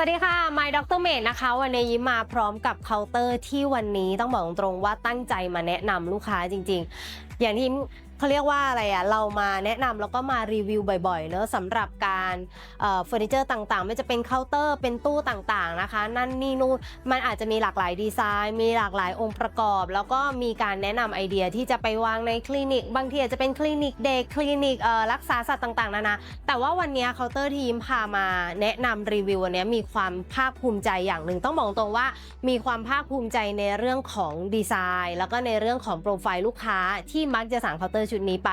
สวัสดีค่ะ My Dr. Mate นะคะ วันนี้ยิ้มมาพร้อมกับเคาน์เตอร์ที่วันนี้ต้องบอกตรงๆว่าตั้งใจมาแนะนำลูกค้าจริงๆ อย่างที่ เขาเรียกว่าอะไรอะเรามาแนะนำแล้วก็มารีวิวบ่อยๆเนอะสำหรับการเอ่อเฟอร์นิเจอร์ต่างๆ ไม่จะเป็นเคาน์เตอร์เป็นตู้ต่างๆนะคะ นั่นนี่นู่นมันอาจจะมีหลากหลายดีไซน์ มีหลากหลายองค์ประกอบ แล้วก็มีการแนะนำไอเดียที่จะไปวางในคลินิก บางทีอาจจะเป็นคลินิกเด็กคลินิกเอ่อรักษาสัตว์ต่างๆนานา แต่ว่าวันนี้เคาน์เตอร์ทีมพามาแนะนำรีวิววันนี้มีความภาคภูมิใจอย่างหนึ่งต้องบอกตรงว่า มีความภาคภูมิใจในเรื่องของดีไซน์ แล้วก็ในเรื่องของโปรไฟล์ลูกค้าที่มักจะสั่งเคาน์เตอร์ชุดนี้ไป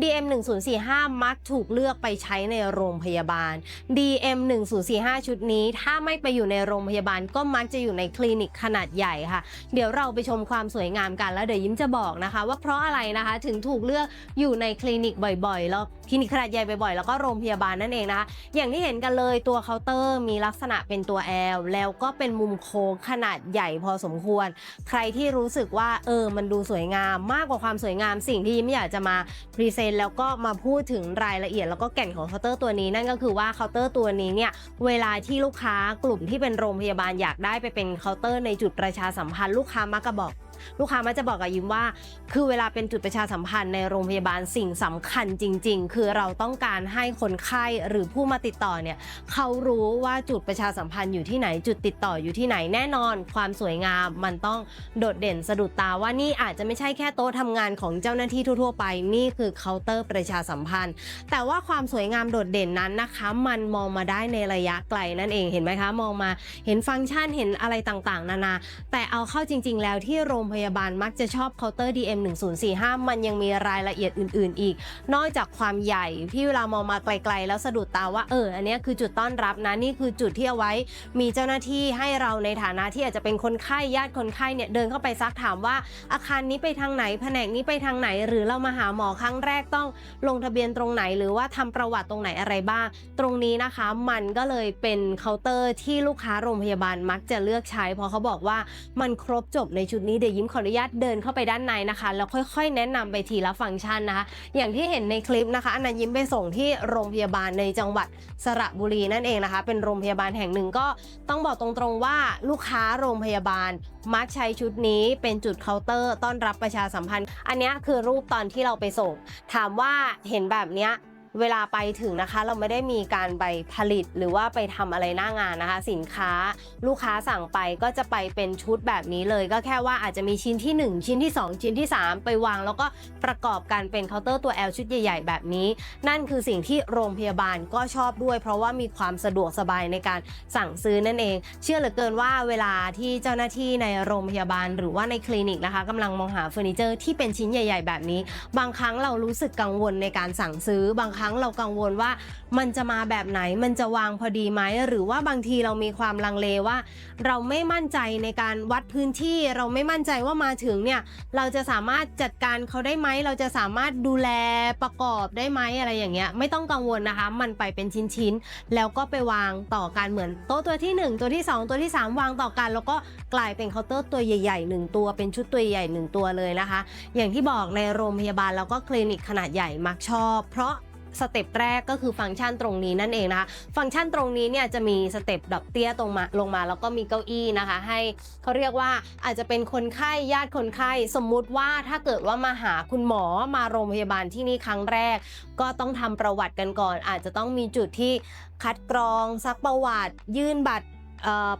DM 1045 มักถูกเลือกไปใช้ในโรงพยาบาล DM 1045 ชุดนี้ ถ้าไม่ไปอยู่ในโรงพยาบาลก็มักจะอยู่ในคลินิกขนาดใหญ่ค่ะ เดี๋ยวเราไปชมความสวยงามกันแล้วเดี๋ยวยิ้มจะบอกนะคะ ว่าเพราะอะไรนะคะถึงถูกเลือกอยู่ในคลินิกบ่อยๆ แล้วคลินิกขนาดใหญ่บ่อยๆ แล้วก็โรงพยาบาลนั่นเองนะคะ อย่างที่เห็นกันเลยตัวเคาน์เตอร์มีลักษณะเป็นตัว L แล้วก็เป็นมุมโค้งขนาดใหญ่พอสมควร ใครที่รู้สึกว่าเออมันดูสวยงามมากกว่าความสวยงามสิ่งที่ยิ้มอยากจะมาพรีเซนต์แล้วก็มาพูดถึงรายละเอียด แล้วก็แก่นของเคาน์เตอร์ตัวนี้นั่นก็คือว่าเคาน์เตอร์ตัวนี้เนี่ยเวลาที่ลูกค้ากลุ่มที่เป็นโรงพยาบาลอยากได้ไปเป็นเคาน์เตอร์ในจุดประชาสัมพันธ์ลูกค้ามักจะบอก ลูกค้ามักจะบอกกับยิ้มว่า คือเวลาเป็นจุดประชาสัมพันธ์ในโรงพยาบาลสิ่งสำคัญจริง ๆ คือเราต้องการให้คนไข้หรือผู้มาติดต่อเนี่ยเขารู้ว่าจุดประชาสัมพันธ์อยู่ที่ไหน จุดติดต่ออยู่ที่ไหนแน่นอน ความสวยงามมันต้องโดดเด่นสะดุดตาว่านี่อาจจะไม่ใช่แค่โต๊ะทำงานของเจ้าหน้าที่ทั่ว ๆ ไปนี่คือเคาน์เตอร์ประชาสัมพันธ์ แต่ว่าความสวยงามโดดเด่นนั้นนะคะ มันมองมาได้ในระยะไกลนั่นเองเห็นไหมคะ มองมาเห็นฟังก์ชันเห็นอะไรต่างๆ นานา แต่เอาเข้าจริง ๆ แล้วที่โรงพยาบาลมักจะชอบเคาน์เตอร์ DM 1045 มันยังมีรายละเอียดอื่น ๆ อีก นอกจากความใหญ่ที่เวลามองมาไกล ๆ แล้วสะดุดตาว่าเอออันนี้คือจุดต้อนรับนะนี่คือจุดที่เอาไว้ มีเจ้าหน้าที่ให้เราในฐานะที่อาจจะเป็นคนไข้ญาติคนไข้เนี่ยเดินเข้าไปซักถามว่า อาคารนี้ไปทางไหนแผนกนี้ไปทางไหน หรือเรามาหาหมอครั้งแรกต้องลงทะเบียนตรงไหน หรือว่าทำประวัติตรงไหนอะไรบ้าง ตรงนี้นะคะมันก็เลยเป็นเคาน์เตอร์ที่ลูกค้าโรงพยาบาลมักจะเลือกใช้เพราะเขาบอกว่ามันครบจบในชุดนี้เดี๋ยวยิ้มขออนุญาตเดินเข้าไปด้านในนะคะ แล้วค่อยๆ แนะนำไปทีละฟังก์ชันนะคะ อย่างที่เห็นในคลิปนะคะอันนั้นยิ้มไปส่งที่โรงพยาบาลในจังหวัดสระบุรีนั่นเองนะคะ เป็นโรงพยาบาลแห่งหนึ่งก็ต้องบอกตรงๆว่าลูกค้าโรงพยาบาลมักใช้ชุดนี้เป็นจุดเคาน์เตอร์ต้อนรับประชาสัมพันธ์ อันนี้คือรูปตอนที่เราไปส่ง ถามว่าเห็นแบบเนี้ย เวลาไปถึงนะคะ เราไม่ได้มีการไปผลิตหรือว่าไปทำอะไรหน้างานนะคะ สินค้าลูกค้าสั่งไปก็จะไปเป็นชุดแบบนี้เลย ก็แค่ว่าอาจจะมีชิ้นที่ 1 ชิ้นที่ 2 ชิ้นที่ 3 ไปวาง แล้วก็ประกอบกันเป็นเคาน์เตอร์ตัว L ชุดใหญ่ ๆ แบบนี้ นั่นคือสิ่งที่โรงพยาบาลก็ชอบด้วย เพราะว่ามีความสะดวกสบายในการสั่งซื้อนั่นเอง เชื่อเหลือเกินว่าเวลาที่เจ้าหน้าที่ในโรงพยาบาล หรือว่าในคลินิกนะคะกำลังมองหาเฟอร์นิเจอร์ที่เป็นชิ้นใหญ่ ๆ แบบนี้ บางครั้งเรารู้สึกกังวลในการสั่งซื้อบางครั้งเรากังวลว่า มันจะมาแบบไหนมันจะวางพอดีไหมหรือว่าบางทีเรามีความลังเลว่า เราไม่มั่นใจในการวัดพื้นที่ เราไม่มั่นใจว่ามาถึงเนี่ยเราจะสามารถจัดการเขาได้ไหมเราจะสามารถดูแลประกอบได้ไหมอะไรอย่างเงี้ยไม่ต้องกังวลนะคะ มันไปเป็นชิ้นๆแล้วก็ไปวางต่อกันเหมือนโต๊ะตัวที่ 1 ตัวที่ 2 ตัวที่ 3 วางต่อกัน แล้วก็กลายเป็นเคาน์เตอร์ตัวใหญ่ๆหนึ่งตัวเป็นชุดตัวใหญ่หนึ่งตัวเลยนะคะ อย่างที่บอกในโรงพยาบาลแล้วก็คลินิกขนาดใหญ่มักชอบ เพราะ สเต็ปแรกก็คือฟังก์ชันตรงนี้นั่นเองนะคะฟังก์ชันตรงนี้เนี่ยจะมีสเต็ปดอกเตี้ยตรงมาลงมา แล้วก็มีเก้าอี้นะคะ ให้เขาเรียกว่าอาจจะเป็นคนไข้ญาติคนไข้ สมมุติว่าถ้าเกิดว่ามาหาคุณหมอมาโรงพยาบาลที่นี่ครั้งแรก ก็ต้องทำประวัติกันก่อน อาจจะต้องมีจุดที่คัดกรองซักประวัติ ยื่นบัตร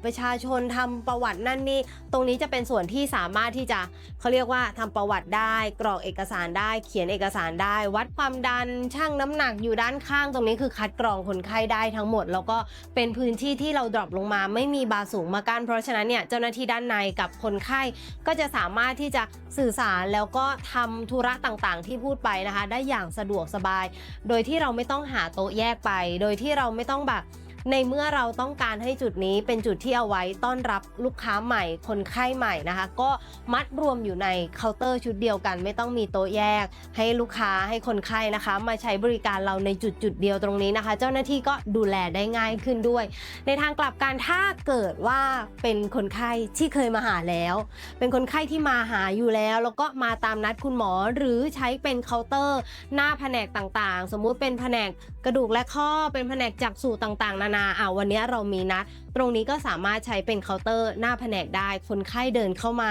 ประชาชนทำประวัตินั่นนี่ตรงนี้จะเป็นส่วนที่สามารถที่จะเขาเรียกว่าทำประวัติได้กรอกเอกสารได้เขียนเอกสารได้ วัดความดันชั่งน้ำหนักอยู่ด้านข้างตรงนี้คือคัดกรองคนไข้ได้ทั้งหมด แล้วก็เป็นพื้นที่ที่เราดรอปลงมา ไม่มีบาสูงมากั้นเพราะฉะนั้นเนี่ยเจ้าหน้าที่ด้านในกับคนไข้ก็จะสามารถที่จะสื่อสารแล้วก็ทำธุระต่างๆ ที่พูดไปนะคะ ได้อย่างสะดวกสบาย โดยที่เราไม่ต้องหาโต๊ะแยกไป โดยที่เราไม่ต้องแบบ ในเมื่อเราต้องการให้จุดนี้เป็นจุดที่เอาไว้ต้อนรับลูกค้าใหม่ คนไข้ใหม่นะคะ ก็มัดรวมอยู่ในเคาน์เตอร์ชุดเดียวกัน ไม่ต้องมีโต๊ะแยก ให้ลูกค้าให้คนไข้นะคะ มาใช้บริการเราในจุดจุดเดียวตรงนี้นะคะ เจ้าหน้าที่ก็ดูแลได้ง่ายขึ้นด้วย ในทางกลับกันถ้าเกิดว่าเป็นคนไข้ที่เคยมาหาแล้ว เป็นคนไข้ที่มาหาอยู่แล้ว แล้วก็มาตามนัดคุณหมอหรือใช้เป็นเคาน์เตอร์ หน้าแผนกต่างๆ สมมุติเป็นแผนก กระดูกและข้อเป็นแผนกจักษุต่างๆนานานาอ่าวันนี้เรามีนัด ตรงนี้ก็สามารถใช้เป็นเคาน์เตอร์หน้าแผนกได้ คนไข้เดินเข้ามา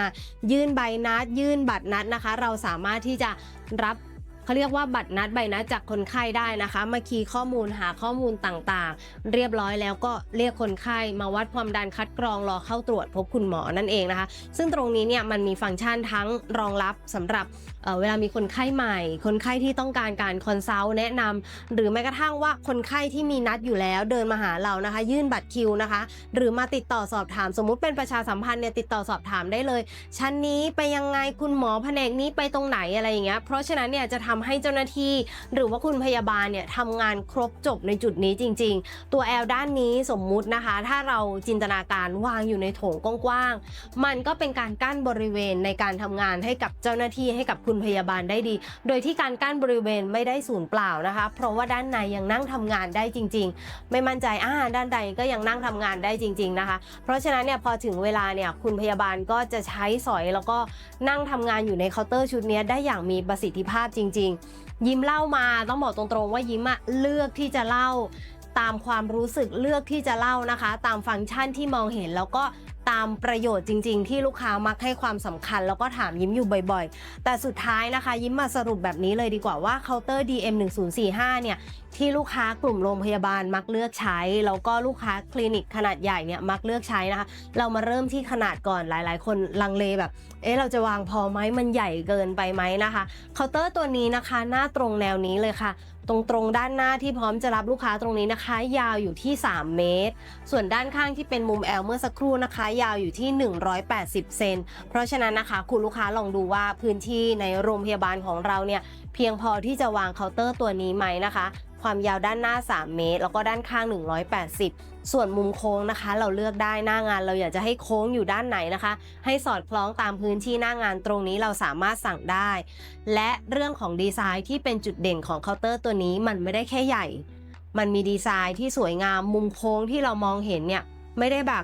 ยื่นใบนัด ยื่นบัตรนัดนะคะ เราสามารถที่จะรับ เขาเรียกว่าบัตรนัดใบนัดจากคนไข้ได้นะคะ มาคีย์ข้อมูลหาข้อมูลต่างๆ เรียบร้อยแล้วก็เรียกคนไข้มาวัดความดันคัดกรองรอเข้าตรวจพบคุณหมอนั่นเองนะคะ ซึ่งตรงนี้เนี่ยมันมีฟังก์ชันทั้งรองรับสำหรับเเวลามีคนไข้ใหม่ คนไข้ที่ต้องการการคอนซัลท์แนะนำหรือแม้กระทั่งว่าคนไข้ที่มีนัดอยู่แล้วเดินมาหาเรานะคะ ยื่นบัตรคิวนะคะ หรือมาติดต่อสอบถามสมมุติเป็นประชาสัมพันธ์เนี่ยติดต่อสอบถามได้เลยชั้นนี้ไปยังไงคุณหมอแผนกนี้ไปตรงไหนอะไรอย่างเงี้ยเพราะฉะนั้นเนี่ยจะทำให้เจ้าหน้าที่ หรือว่าคุณพยาบาลเนี่ยทำงานครบจบในจุดนี้จริง ๆ ตัวแอลด้านนี้สมมุตินะคะ ถ้าเราจินตนาการวางอยู่ในโถงกว้างๆมันก็เป็นการกั้นบริเวณในการทำงานให้กับเจ้าหน้าที่ให้กับคุณพยาบาลได้ดี โดยที่การกั้นบริเวณไม่ได้สูญเปล่านะคะ เพราะว่าด้านในยังนั่งทำงานได้จริง ๆ ไม่มั่นใจอ่าด้านใดก็ยังนั่งทำงานได้จริง ๆนะคะ เพราะฉะนั้นเนี่ยพอถึงเวลาเนี่ยคุณพยาบาลก็จะใช้สอยแล้วก็นั่งทำงานอยู่ในเคาน์เตอร์ชุดนี้ได้อย่างมีประสิทธิภาพจริง ๆยิ้มเล่ามาต้องบอกตรงๆ ว่ายิ้มอะเลือกที่จะเล่าตามความรู้สึกเลือกที่จะเล่านะคะ ตามฟังก์ชันที่มองเห็นแล้วก็ ตามประโยชน์จริง ๆ ที่ลูกค้ามักให้ความสำคัญ แล้วก็ถามยิ้มอยู่บ่อยๆ แต่สุดท้ายนะคะ ยิ้มมาสรุปแบบนี้เลยดีกว่าว่าเคาน์เตอร์ DM 1045เนี่ยที่ลูกค้ากลุ่มโรงพยาบาลมักเลือกใช้ แล้วก็ลูกค้าคลินิกขนาดใหญ่เนี่ยมักเลือกใช้นะคะ เรามาเริ่มที่ขนาดก่อนหลาย ๆ คนลังเลแบบ เอ๊ะเราจะวางพอไหมมันใหญ่เกินไปไหมนะคะเคาน์เตอร์ตัวนี้นะคะ หน้าตรงแนวนี้เลยค่ะ ตรงตรงๆด้านหน้าที่พร้อมจะรับลูกค้าตรงนี้นะคะ ยาวอยู่ที่ 3 เมตร ส่วนด้านข้างที่เป็นมุมแอลเมื่อสักครู่นะคะ ยาวอยู่ที่ 180 เซนเพราะฉะนั้นนะคะคุณลูกค้าลองดูว่าพื้นที่ในโรงพยาบาลของเราเนี่ยเพียงพอที่จะวางเคาน์เตอร์ตัวนี้ไหมนะคะความยาวด้านหน้า 3 เมตร แล้วก็ด้านข้าง 180 ส่วนมุมโค้งนะคะ เราเลือกได้หน้างาน เราอยากจะให้โค้งอยู่ด้านไหนนะคะ ให้สอดคล้องตามพื้นที่หน้างานตรงนี้เราสามารถสั่งได้ และเรื่องของดีไซน์ที่เป็นจุดเด่นของเคาน์เตอร์ตัวนี้มันไม่ได้แค่ใหญ่ มันมีดีไซน์ที่สวยงามมุมโค้งที่เรามองเห็นเนี่ยไม่ได้แบบ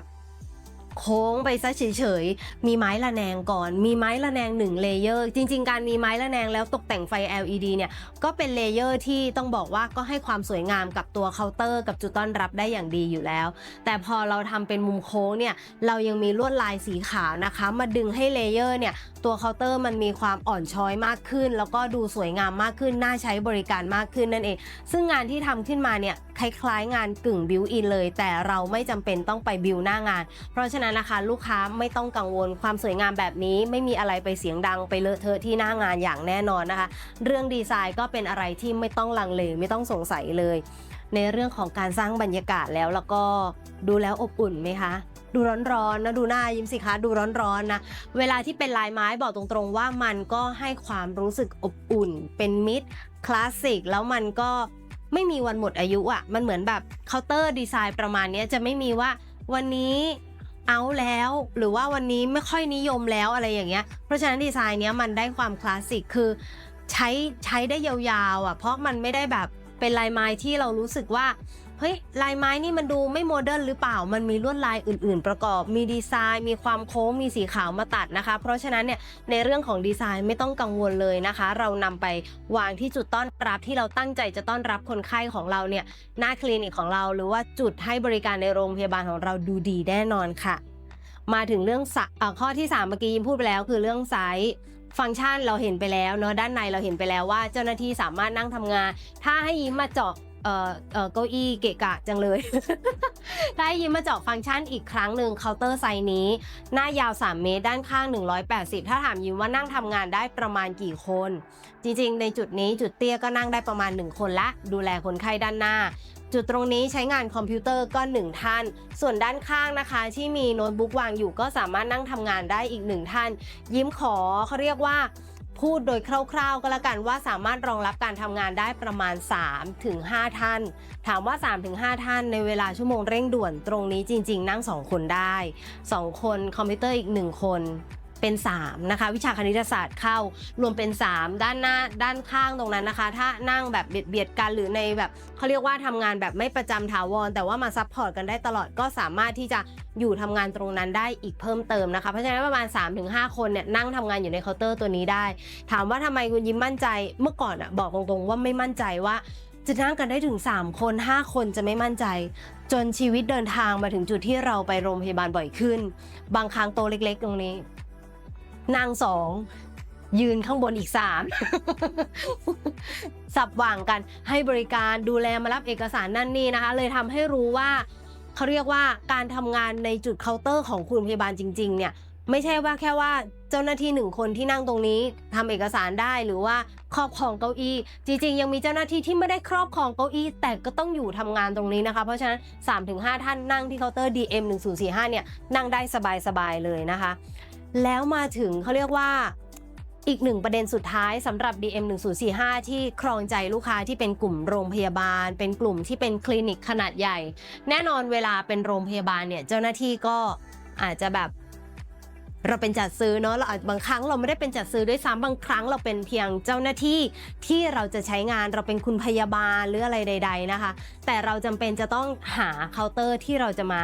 โค้งไปซะเฉยๆ มีไม้ระแนงก่อน มีไม้ระแนงหนึ่งเลเยอร์ จริง ๆ การมีไม้ระแนงแล้วตกแต่งไฟ LED เนี่ย ก็เป็นเลเยอร์ที่ต้องบอกว่าก็ให้ความสวยงามกับตัวเคาน์เตอร์กับจุดต้อนรับได้อย่างดีอยู่แล้ว แต่พอเราทำเป็นมุมโค้งเนี่ย เรายังมีลวดลายสีขาวนะคะ มาดึงให้เลเยอร์เนี่ย ตัวเคาน์เตอร์มันมีความอ่อนช้อยมากขึ้น แล้วก็ดูสวยงามมากขึ้น น่าใช้บริการมากขึ้นนั่นเอง ซึ่งงานที่ทำขึ้นมาเนี่ย คล้ายๆ งานกึ่งบิวอินเลย แต่เราไม่จำเป็นต้องไปบิวหน้างาน เพราะฉะนั้นนะคะ ลูกค้าไม่ต้องกังวลความสวยงามแบบนี้ ไม่มีอะไรไปเสียงดังไปเลอะเทอะที่หน้างานอย่างแน่นอนนะคะ เรื่องดีไซน์ก็เป็นอะไรที่ไม่ต้องลังเลไม่ต้องสงสัยเลย ในเรื่องของการสร้างบรรยากาศแล้วแล้วก็ดูแล้วอบอุ่นไหมคะดูร้อนๆนะดูหน้ายิ้มสิคะดูร้อนๆนะเวลาที่เป็นลายไม้บอกตรงๆว่ามันก็ให้ความรู้สึกอบอุ่น เป็นมิตรคลาสสิกแล้วมันก็ไม่มีวันหมดอายุอะ่ะมันเหมือนแบบเคาน์เตอร์ดีไซน์ประมาณนี้จะไม่มีว่าวันนี้ เอาแล้ว หรือว่าวันนี้ไม่ค่อยนิยมแล้วอะไรอย่างเงี้ย เพราะฉะนั้นดีไซน์เนี้ยมันได้ความคลาสสิกคือใช้ใช้ได้ยาวๆอะเพราะมันไม่ได้แบบเป็นลายไม้ที่เรารู้สึกว่า เฮ้ยลายไม้นี่มันดูไม่โมเดิร์นหรือเปล่า มันมีลวดลายอื่น ๆ ประกอบ มีดีไซน์ มีความโค้ง มีสีขาวมาตัดนะคะ เพราะฉะนั้นเนี่ยในเรื่องของดีไซน์ไม่ต้องกังวลเลยนะคะ เรานำไปวางที่จุดต้อนรับที่เราตั้งใจจะต้อนรับคนไข้ของเราเนี่ยหน้าคลินิกของเรา หรือว่าจุดให้บริการในโรงพยาบาลของเราดูดีแน่นอนค่ะ มาถึงเรื่องอข้อที่3เมื่อกี้ยิมพูดไปแล้วคือเรื่องไซส์ฟังก์ชันเราเห็นไปแล้วเนาะด้านในเราเห็นไปแล้วว่าเจ้าหน้าที่สามารถนั่งทำงาน ถ้าให้ยิ้มมาเจาะ เอ่อเอ่อเก้าอี้เกะกะจังเลยถ้าให้ยิ้มมาเจาะฟังก์ชันอีกครั้งหนึ่งเคาน์เตอร์ไซส์นี้ หน้ายาว 3 เมตร ด้านข้าง 180 ถ้าถามยิ้มว่านั่งทำงานได้ประมาณกี่คน จริงๆ ในจุดนี้จุดเตี้ยก็นั่งได้ประมาณ 1 คนละ ดูแลคนไข้ด้านหน้า จุดตรงนี้ใช้งานคอมพิวเตอร์ก็ 1 ท่าน ส่วนด้านข้างนะคะ ที่มีโน้ตบุ๊กวางอยู่ก็สามารถนั่งทำงานได้อีก 1 ท่าน ยิ้มขอเขาเรียกว่า พูดโดยคร่าวๆ ก็แล้วกันว่าสามารถรองรับการทำงานได้ประมาณ 3-5ถึงท่าน ถามว่า 3-5ถึง5ท่านในเวลาชั่วโมงเร่งด่วนตรงนี้จริง ๆ นั่ง 2 คนได้ 2 คนคอมพิวเตอร์อีก 1 คน เป็น3นะคะวิชาคณิตศาสตร์เข้ารวมเป็น 3 ด้านหน้าด้านข้างตรงนั้นนะคะ ถ้านั่งแบบเบียดเบียดกันหรือในแบบเขาเรียกว่าทำงานแบบไม่ประจำถาวร แต่ว่ามาซัพพอร์ตกันได้ตลอดก็สามารถที่จะอยู่ทำงานตรงนั้นได้อีกเพิ่มเติมนะคะ เพราะฉะนั้นประมาณ 3-5 คนเนี่ยนั่งทำงานอยู่ในเคาน์เตอร์ตัวนี้ได้ ถามว่าทำไมคุณยิ้มมั่นใจเมื่อก่อนอะบอกตรงๆ ว่าไม่มั่นใจว่าจะนั่งกันได้ถึง 3 คน 5 คนจะไม่มั่นใจ จนชีวิตเดินทางมาถึงจุดที่เราไปโรงพยาบาลบ่อยขึ้น บางครั้งโตเล็กๆ ตรงนี้ นั่งสองยืนข้างบนอีกสามสับหว่างกันให้บริการดูแลมารับเอกสารนั่นนี่นะคะ เลยทำให้รู้ว่าเขาเรียกว่าการทำงานในจุดเคาน์เตอร์ของคุณพยาบาลจริง ๆ เนี่ยไม่ใช่ว่าแค่ว่าเจ้าหน้าที่หนึ่งคนที่นั่งตรงนี้ทำเอกสารได้หรือว่าครอบครองเก้าอี้ จริง ๆ ยังมีเจ้าหน้าที่ที่ไม่ได้ครอบครองเก้าอี้ แต่ก็ต้องอยู่ทำงานตรงนี้นะคะ เพราะฉะนั้น 3-5 ท่านนั่งที่เคาน์เตอร์ DM 1045เนี่ยนั่งได้สบายๆเลยนะคะ แล้วมาถึงเขาเรียกว่าอีกหนึ่งประเด็นสุดท้ายสำหรับ DM 1045 ที่ครองใจลูกค้าที่เป็นกลุ่มโรงพยาบาล เป็นกลุ่มที่เป็นคลินิกขนาดใหญ่ แน่นอนเวลาเป็นโรงพยาบาลเนี่ยเจ้าหน้าที่ก็อาจจะแบบ เราเป็นจัดซื้อเนาะเราอาจบางครั้งเราไม่ได้เป็นจัดซื้อด้วยซ้ำบางครั้งเราเป็นเพียงเจ้าหน้าที่ที่เราจะใช้งานเราเป็นคุณพยาบาลหรืออะไรใด ๆนะคะ แต่เราจำเป็นจะต้องหาเคาน์เตอร์ที่เราจะมา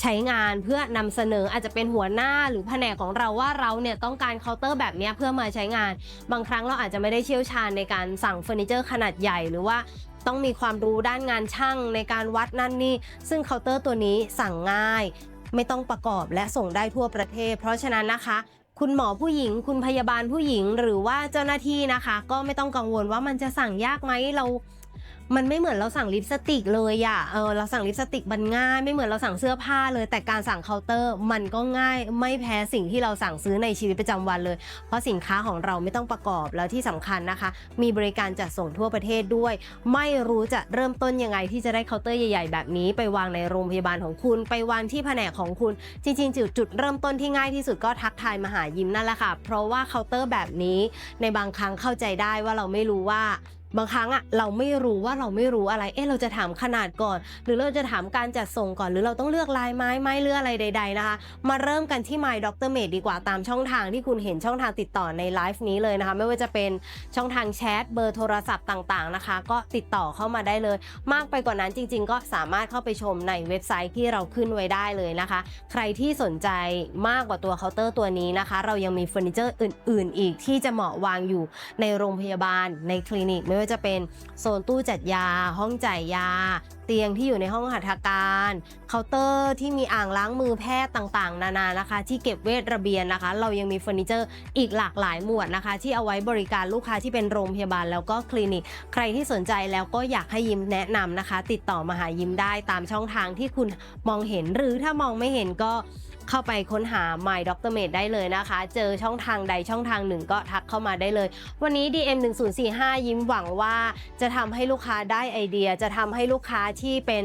ใช้งานเพื่อนำเสนออาจจะเป็นหัวหน้าหรือแผนกของเราว่าเราเนี่ยต้องการเคาน์เตอร์แบบนี้เพื่อมาใช้งาน บางครั้งเราอาจจะไม่ได้เชี่ยวชาญในการสั่งเฟอร์นิเจอร์ขนาดใหญ่หรือว่าต้องมีความรู้ด้านงานช่างในการวัดนั่นนี่ ซึ่งเคาน์เตอร์ตัวนี้สั่งง่าย ไม่ต้องประกอบและส่งได้ทั่วประเทศ เพราะฉะนั้นนะคะ คุณหมอผู้หญิง คุณพยาบาลผู้หญิง หรือว่าเจ้าหน้าที่นะคะ ก็ไม่ต้องกังวลว่ามันจะสั่งยากไหมเรา มันไม่เหมือนเราสั่งลิปสติกเลยอะเออเราสั่งลิปสติกมันง่าย ไม่เหมือนเราสั่งเสื้อผ้าเลย แต่การสั่งเคาน์เตอร์ มันก็ง่ายไม่แพ้สิ่งที่เราสั่งซื้อในชีวิตประจำวันเลย เพราะสินค้าของเราไม่ต้องประกอบแล้วที่สำคัญนะคะ มีบริการจัดส่งทั่วประเทศด้วย ไม่รู้จะเริ่มต้นยังไงที่จะได้เคาน์เตอร์ใหญ่ๆแบบนี้ ไปวางในโรงพยาบาลของคุณ ไปวางที่แผนกของคุณ จริงๆจุดจุดเริ่มต้นที่ง่ายที่สุดก็ทักทายมาหายิ้มนั่นแหละค่ะ เพราะว่าเคาน์เตอร์แบบนี้ ในบางครั้งเข้าใจได้ว่าเราไม่รู้ว่า บางครั้งอะเราไม่รู้ว่าเราไม่รู้อะไร เอ๊ะเราจะถามขนาดก่อน หรือเราจะถามการจัดส่งก่อน หรือเราต้องเลือกลายไม้ไม้เลือกอะไรใด ๆนะคะ มาเริ่มกันที่ My Dr. Mate ดีกว่าตามช่องทางที่คุณเห็นช่องทางติดต่อในไลฟ์นี้เลยนะคะ ไม่ว่าจะเป็นช่องทางแชทเบอร์โทรศัพท์ต่างๆนะคะ ก็ติดต่อเข้ามาได้เลย มากไปกว่านั้นจริง ๆ ก็สามารถเข้าไปชมในเว็บไซต์ที่เราขึ้นไว้ได้เลยนะคะ ใครที่สนใจมากกว่าตัวเคาน์เตอร์ตัวนี้นะคะ เรายังมีเฟอร์นิเจอร์อื่น ๆ อีกที่จะเหมาะวางอยู่ในโรงพยาบาลในคลินิกไม่ว่าจะเป็นโซนตู้จัดยา ห้องจ่ายยา เตียงที่อยู่ในห้องหัตถการ เคาน์เตอร์ที่มีอ่างล้างมือแพทย์ต่างๆ นานานะคะ ที่เก็บเวทระเบียนนะคะ เรายังมีเฟอร์นิเจอร์อีกหลากหลายหมวดนะคะ ที่เอาไว้บริการลูกค้าที่เป็นโรงพยาบาลแล้วก็คลินิก ใครที่สนใจแล้วก็อยากให้ยิ้มแนะนำนะคะ ติดต่อมาหายิ้มได้ตามช่องทางที่คุณมองเห็นหรือถ้ามองไม่เห็นก็ เข้าไปค้นหา My Dr. Mate ได้เลยนะคะ เจอช่องทางใดช่องทางหนึ่งก็ทักเข้ามาได้เลย วันนี้ DM 1045 ยิ้มหวังว่าจะทำให้ลูกค้าได้ไอเดีย จะทำให้ลูกค้าที่เป็น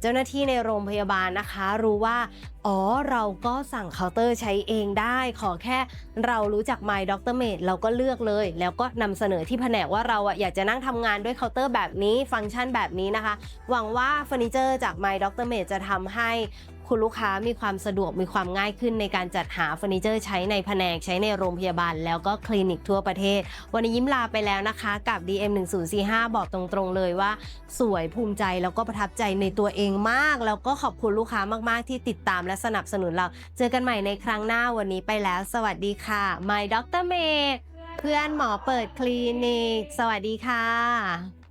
เจ้าหน้าที่ในโรงพยาบาลนะคะ รู้ว่าอ๋อเราก็สั่งเคาน์เตอร์ใช้เองได้ ขอแค่เรารู้จัก My Dr. Mate เราก็เลือกเลย แล้วก็นำเสนอที่แผนกว่าเราอะอยากจะนั่งทำงานด้วยเคาน์เตอร์แบบนี้ ฟังก์ชันแบบนี้นะคะ หวังว่าเฟอร์นิเจอร์จาก My Dr. Mate จะทำให้ คุณลูกค้ามีความสะดวกมีความง่ายขึ้นในการจัดหาเฟอร์นิเจอร์ใช้ในแผนกใช้ในโรงพยาบาล แล้วก็คลินิกทั่วประเทศ วันนี้ยิ้มลาไปแล้วนะคะกับ DM 1045บอกตรงๆเลยว่า สวยภูมิใจแล้วก็ประทับใจในตัวเองมาก แล้วก็ขอบคุณลูกค้ามากๆ ที่ติดตามและสนับสนุนเรา เจอกันใหม่ในครั้งหน้าวันนี้ไปแล้ว สวัสดีค่ะ My Dr. m a t เพื่อนหมอเปิดคลินิก สวัสดีค่ะ